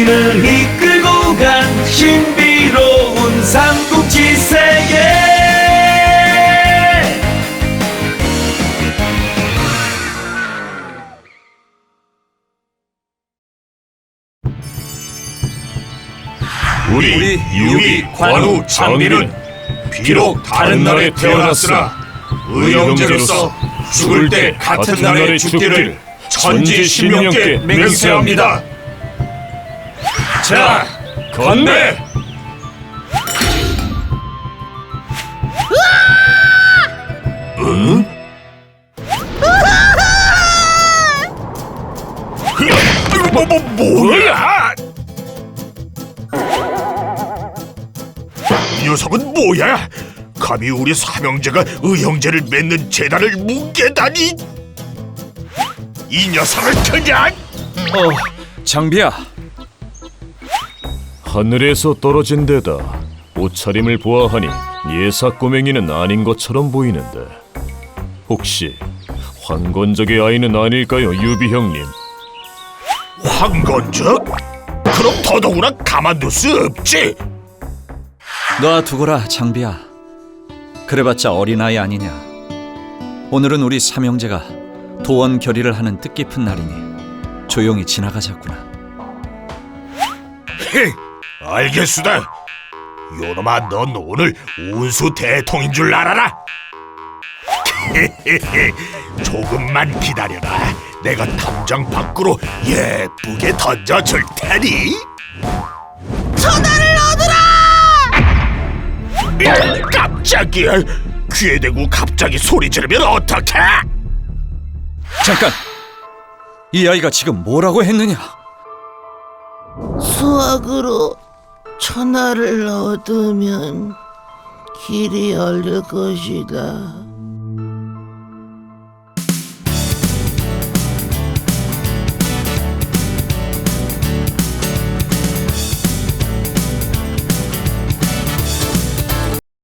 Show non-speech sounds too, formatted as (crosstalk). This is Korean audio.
우리를 이끌고 간 신비로운 삼국지 세계 우리 유비, 관우, 장비는 비록 다른 나라에 태어났으나 의형제로서 죽을 때 같은 나라에 죽기를 천지신명께 맹세합니다. 자, 건배! 응? 뭐, 뭐, 뭐야? 이 녀석은 뭐야? 감히 우리 삼형제가 의형제를 맺는 재단을 뭉개다니! 이 녀석을 그냥! 어, 장비야. 하늘에서 떨어진 데다 옷차림을 보아하니 예사 꼬맹이는 아닌 것처럼 보이는데 혹시 황건적의 아이는 아닐까요, 유비 형님? 황건적? 그럼 더더구나 가만둘 수 없지! 놔두거라, 장비야. 그래봤자 어린아이 아니냐. 오늘은 우리 삼형제가 도원 결의를 하는 뜻깊은 날이니 조용히 지나가자꾸나. 헤, 알겠수다. 요놈아, 넌 오늘 운수 대통인 줄 알아라. (laughs) 조금만 기다려라. 내가 당장 밖으로 예쁘게 던져 줄 테니. 전화를 얻으라! (laughs) 깜짝이야. 귀에 대고 갑자기 소리 지르면 어떡해? 잠깐! 이 아이가 지금 뭐라고 했느냐? 수학으로 천하를 얻으면 길이 열릴 것이다.